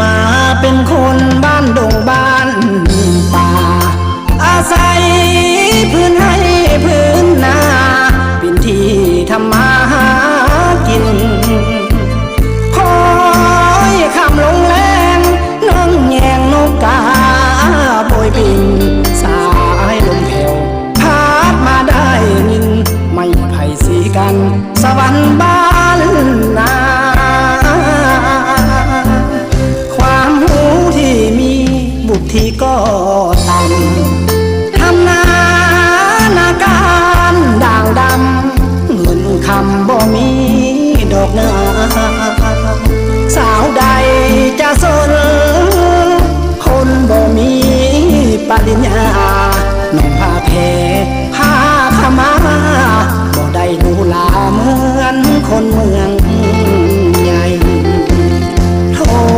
มาเป็นคนบ้านดงบ้านป่า อาศัยพื้นให้พื้นนาเป็นที่ทำมาหากิน คอยคำลงแรงนั่งแยงนกกาโบยบิน สายลมแผ่วพัดมาได้ยิน ไม่ไผ่สีกัน สวรรค์บ้าน ที่ก็ต่ำทำนานาการด่างดำเงินคำบ่มีดอกนาสาวใดจะสน คนบ่มีปริญญาน้องผ้าแพผ้าขมาบ่ได้ดูลาเหมือนคนเมือง